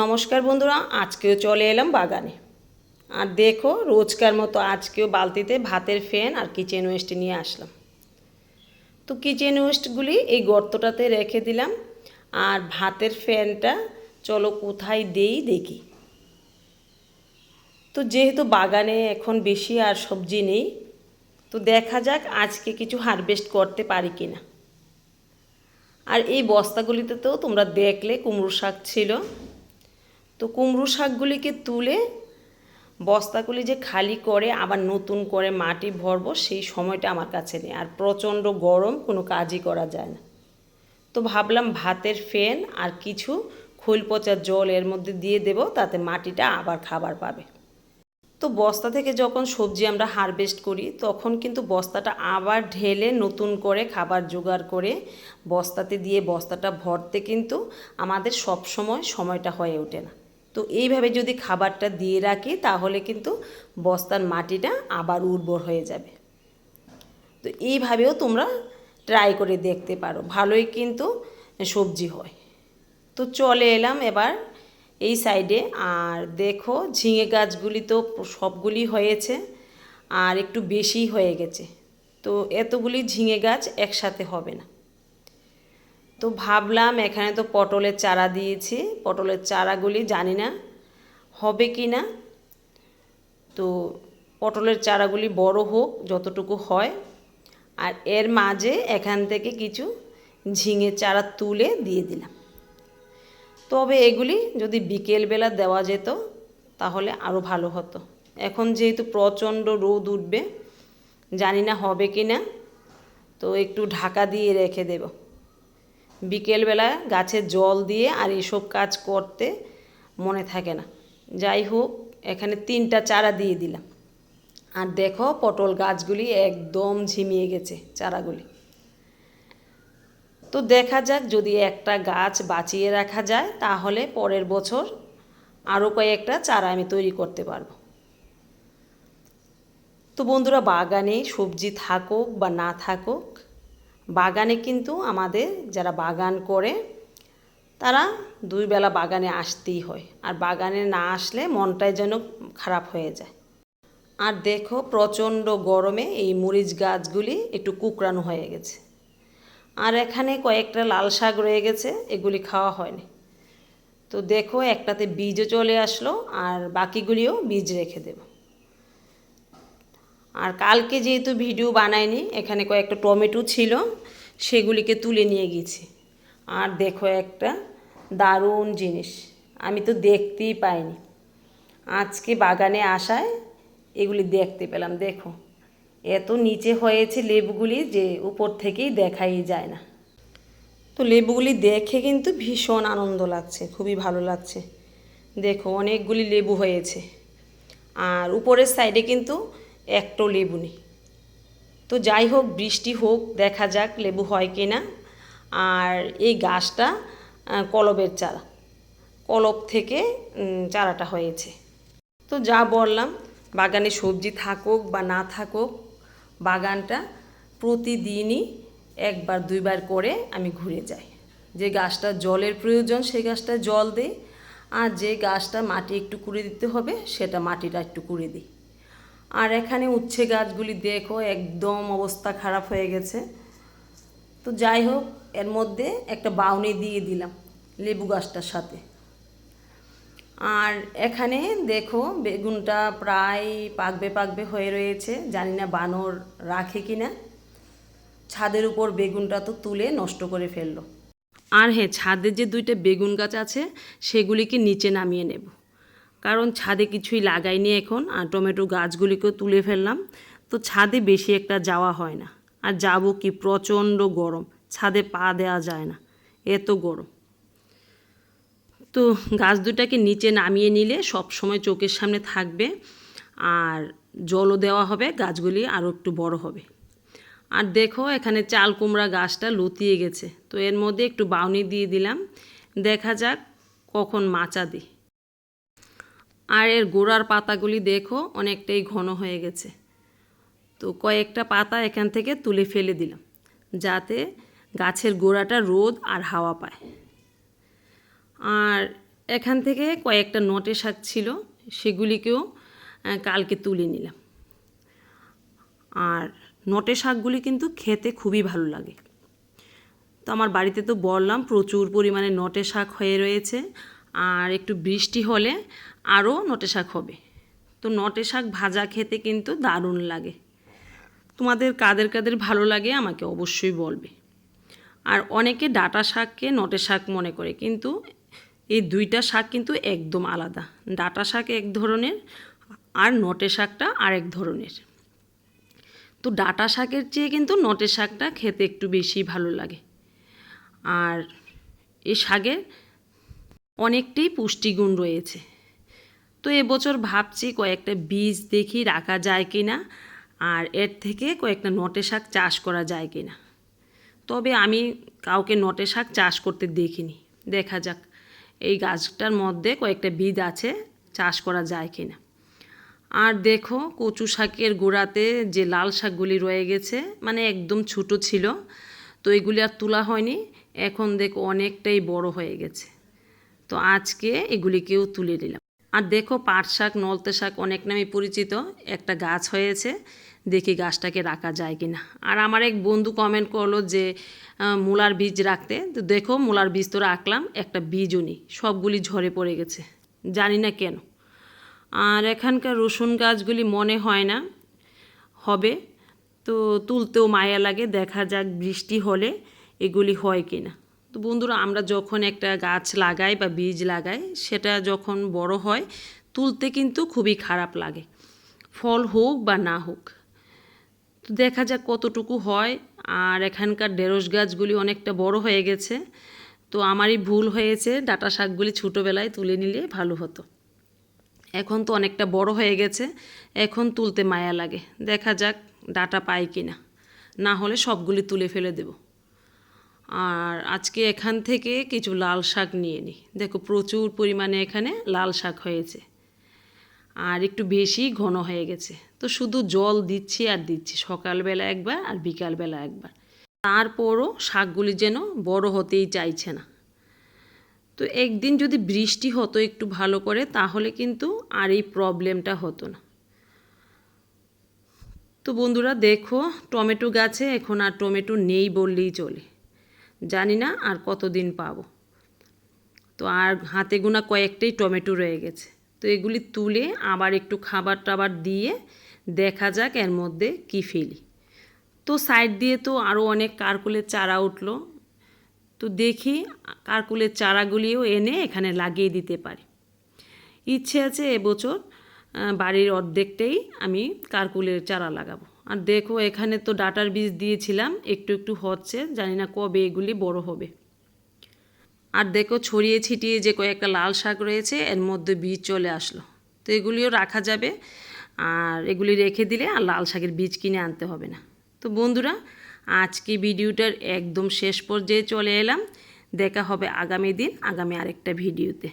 নমস্কার বন্ধুরা, আজকেও চলে এলাম বাগানে। আর দেখো, রোজকার মতো আজকেও বালতিতে ভাতের ফ্যান আর কিচেন ওয়েস্ট নিয়ে আসলাম। তো কিচেন ওয়েস্টগুলি এই গর্তটাতে রেখে দিলাম। আর ভাতের ফ্যানটা চলো কোথায় দেই দেখি। তো যেহেতু বাগানে এখন বেশি আর সবজি নেই, তো দেখা যাক আজকে কিছু হারভেস্ট করতে পারি কি না আর এই বস্তাগুলিতে তো তোমরা দেখলে কুমড়ো শাক ছিল। তো কুমড়ো শাকগুলিকে তুলে বস্তাগুলি যে খালি করে আবার নতুন করে মাটি ভরবো, সেই সময়টা আমার কাছে নেই। আর প্রচণ্ড গরম, কোনো কাজই করা যায় না। তো ভাবলাম ভাতের ফেন আর কিছু খোল পচা জল এর মধ্যে দিয়ে দেব, তাতে মাটিটা আবার খাবার পাবে। তো বস্তা থেকে যখন সবজি আমরা হারভেস্ট করি, তখন কিন্তু বস্তাটা আবার ঢেলে নতুন করে খাবার জোগাড় করে বস্তাতে দিয়ে বস্তাটা ভরতে কিন্তু আমাদের সব সময় সময়টা হয়ে ওঠে না। তো এইভাবে যদি খাবারটা দিয়ে রাখি, তাহলে কিন্তু বস্তার মাটিটা আবার উর্বর হয়ে যাবে। তো এইভাবেও তোমরা ট্রাই করে দেখতে পারো, ভালোই কিন্তু সবজি হয়। তো চলে এলাম এবার এই সাইডে আর দেখো ঝিঙে গাছগুলি তো সবগুলি হয়েছে, আর একটু বেশি হয়ে গেছে। তো এতগুলি ঝিঙে গাছ একসাথে হবে না। তো ভাবলাম এখানে তো পটলের চারা দিয়েছি। পটলের চারাগুলি জানি না হবে কি না। তো পটলের চারাগুলি বড় হোক, যতটুকু হয়। আর এর মাঝে এখান থেকে কিছু ঝিঙে চারা তুলে দিয়ে দিলাম। তবে এগুলি যদি বিকেলবেলা দেওয়া যেত, তাহলে আরও ভালো হতো। এখন যেহেতু প্রচণ্ড রোদ উঠবে, জানি না হবে কি না। তো একটু ঢাকা দিয়ে রেখে দেব। বিকেলবেলা গাছে জল দিয়ে আর এসব কাজ করতে মনে থাকে না। যাই হোক, এখানে তিনটা চারা দিয়ে দিলাম। আর দেখো পটল গাছগুলি একদম ঝিমিয়ে গেছে চারাগুলি। তো দেখা যাক যদি একটা গাছ বাঁচিয়ে রাখা যায়, তাহলে পরের বছর আরও কয়েকটা চারা আমি তৈরি করতে পারব। তো বন্ধুরা, বাগানে সবজি থাকুক বা না থাকুক বাগানে কিন্তু আমাদের যারা বাগান করে, তারা দুই বেলা বাগানে আসতেই হয়। আর বাগানে না আসলে মনটাই যেন খারাপ হয়ে যায়। আর দেখো প্রচণ্ড গরমে এই মরিচ গাছগুলি একটু কুকরানো হয়ে গেছে। আর এখানে কয়েকটা লাল শাক রয়ে গেছে, এগুলি খাওয়া হয়নি। তো দেখো একটাতে বীজও চলে আসলো, আর বাকিগুলিও বীজ রেখে দেব। আর কালকে যেহেতু ভিডিও বানায়নি এখানে কয়েকটা টমেটো ছিল, সেগুলিকে তুলে নিয়ে গেছি। আর দেখো একটা দারুণ জিনিস, আমি তো দেখতেই পাইনি। আজকে বাগানে আসায় এগুলি দেখতে পেলাম, দেখো। এত নিচে হয়েছে লেবুগুলি যে উপর থেকেই দেখাই যায় না। তো লেবুগুলি দেখে কিন্তু ভীষণ আনন্দ লাগছে, খুবই ভালো লাগছে। দেখো অনেকগুলি লেবু হয়েছে। আর উপরের সাইডে কিন্তু একটাও লেবু নেই। তো যাই হোক, বৃষ্টি হোক, দেখা যাক লেবু হয় কি না। আর এই গাছটা কলবের চারা। কলব থেকে চারাটা হয়েছে। তো যা বললাম, বাগানে সবজি থাকুক বা না থাকুক, বাগানটা প্রতিদিনই একবার, দুইবার করে আমি ঘুরে যাই। যে গাছটা জলের প্রয়োজন সেই গাছটা জল দিই আর যে গাছটা মাটি একটু কুড়ে দিতে হবে, সেটা মাটিটা একটু কুড়ে দিই। আর এখানে উচ্ছে গাছগুলি দেখো, একদম অবস্থা খারাপ হয়ে গেছে। তো যাই হোক, এর মধ্যে একটা বাউনি দিয়ে দিলাম লেবু গাছটার সাথে। আর এখানে দেখো, বেগুনটা প্রায় পাকবে পাকবে হয়ে রয়েছে, জানি না বানর রাখে কি না ছাদের উপর বেগুনটা তো তুলে নষ্ট করে ফেলল। আর হ্যাঁ ছাদে যে দুইটা বেগুন গাছ আছে, সেগুলিকে নিচে নামিয়ে নেব। কারণ ছাদে কিছুই লাগাইনি এখন, আর টমেটো গাছগুলিকেও তুলে ফেললাম। তো ছাদে বেশি একটা যাওয়া হয় না। আর যাব কি? প্রচণ্ড গরম। ছাদে পা দেওয়া যায় না। এত গরম। তো গাছ দুটাকে নিচে নামিয়ে নিলে সব সময় চোখের সামনে থাকবে, আর জলও দেওয়া হবে, গাছগুলি আরও একটু বড় হবে। আর দেখো, এখানে চাল কুমড়া গাছটা লতিয়ে গেছে। তো এর মধ্যে একটু বাউনি দিয়ে দিলাম। দেখা যাক কখন মাচা দিই। আর এর গোড়ার পাতাগুলি দেখো, অনেকটাই ঘন হয়ে গেছে। তো কয়েকটা পাতা এখান থেকে তুলে ফেলে দিলাম, যাতে গাছের গোড়াটা রোদ আর হাওয়া পায়। আর এখান থেকে কয়েকটা নটে শাক ছিল, সেগুলিকেও কালকে তুলে নিলাম। আর নটে শাকগুলি কিন্তু খেতে খুবই ভালো লাগে। তো আমার বাড়িতে তো বললাম, প্রচুর পরিমাণে নটে শাক হয়ে রয়েছে, আর একটু বৃষ্টি হলে আরও নটে শাক হবে। তো নটে শাক ভাজা খেতে কিন্তু দারুণ লাগে। তোমাদের কাদের কাদের ভালো লাগে আমাকে অবশ্যই বলবে। আর অনেকে ডাটা শাককে নটে শাক মনে করে, কিন্তু এই দুইটা শাক কিন্তু একদম আলাদা। ডাটা শাক এক ধরনের আর নটে শাকটা আরেক ধরনের। তো ডাটা শাকের চেয়ে কিন্তু নটে শাকটা খেতে একটু বেশি ভালো লাগে। আর এই শাকের অনেকটাই পুষ্টিগুণ রয়েছে। তো এবছর ভাবছি কয়েকটা বীজ দেখি রাখা যায় কি না আর এর থেকে কয়েকটা নটে শাক চাষ করা যায় কি না তবে আমি কাউকে নটে শাক চাষ করতে দেখিনি। দেখা যাক এই গাছটার মধ্যে কয়েকটা বীজ আছে চাষ করা যায় কি না আর দেখো কচু শাকের গোড়াতে যে লাল শাকগুলি রয়ে গেছে মানে একদম ছোটো ছিল, তো এগুলি আর তোলা হয়নি। এখন দেখো অনেকটাই বড় হয়ে গেছে। তো আজকে এগুলিকেও তুলে নিলাম। আর দেখো পাট শাক, নলতে শাক অনেক নামে পরিচিত। একটা গাছ হয়েছে, দেখি গাছটাকে রাখা যায় কি না আর আমার এক বন্ধু কমেন্ট করল যে মূলার বীজ রাখতে। তো দেখো মূলার বীজ তো রাখলাম, একটা বীজও নেই, সবগুলি ঝরে পড়ে গেছে, জানি না কেন। আর এখানকার রসুন গাছগুলি মনে হয় না, হবে। তো তুলতেও মায়া লাগে, দেখা যাক বৃষ্টি হলে এগুলি হয় কি না তো বন্ধুরা, আমরা যখন একটা গাছ লাগাই বা বীজ লাগাই, সেটা যখন বড় হয়, তুলতে কিন্তু খুবই খারাপ লাগে। ফল হোক বা না হোক। তো দেখা যাক কতটুকু হয়। আর এখানকার ঢেঁড়স গাছগুলি অনেকটা বড় হয়ে গেছে। তো আমারই ভুল হয়েছে, ডাটা শাকগুলি ছোটোবেলায় তুলে নিলে ভালো হতো। এখন তো অনেকটা বড় হয়ে গেছে। এখন তুলতে মায়া লাগে। দেখা যাক ডাটা পাই কি না না হলে সবগুলি তুলে ফেলে দেব। আর আজকে এখান থেকে কিছু লাল শাক নিয়ে নিই দেখো প্রচুর পরিমাণে এখানে লাল শাক হয়েছে। আর একটু বেশি ঘন হয়ে গেছে। তো শুধু জল দিচ্ছি আর দিচ্ছি, সকালবেলা একবার আর বিকালবেলা একবার। তারপরও শাকগুলি যেন বড় হতেই চাইছে না। তো একদিন যদি বৃষ্টি হতো একটু ভালো করে, তাহলে কিন্তু আর এই প্রবলেমটা হতো না। তো বন্ধুরা দেখো, টমেটো গাছে এখন আর টমেটো নেই বললেই চলে। জানি না আর কতদিন পাবো। তো আর হাতে গোনা কয়েকটাই টমেটো রয়ে গেছে। তো এগুলি তুলে আবার একটু খাবার টাবার দিয়ে দেখা যাক এর মধ্যে কি ফেলি। তো সাইড দিয়ে তো আরও অনেক কারকুলের চারা উঠল। তো দেখি কারকুলের চারাগুলিও এনে এখানে লাগিয়ে দিতে পারি। ইচ্ছে আছে এবছর বাড়ির অর্ধেকটাই আমি কারকুলের চারা লাগাবো। আর দেখো এখানে তো ডাটার বীজ দিয়েছিলাম, একটু একটু হচ্ছে, জানি না কবে এগুলি বড় হবে। আর দেখো ছড়িয়ে ছিটিয়ে যে কয়েকটা লাল শাক রয়েছে, এর মধ্যে বীজ চলে আসলো। তো এগুলিও রাখা যাবে, আর এগুলি রেখে দিলে আর লাল শাকের বীজ কিনে আনতে হবে না। তো বন্ধুরা, আজকে ভিডিওটার একদম শেষ পর্যায়ে চলে এলাম। দেখা হবে আগামী দিন, আগামী আরেকটা ভিডিওতে।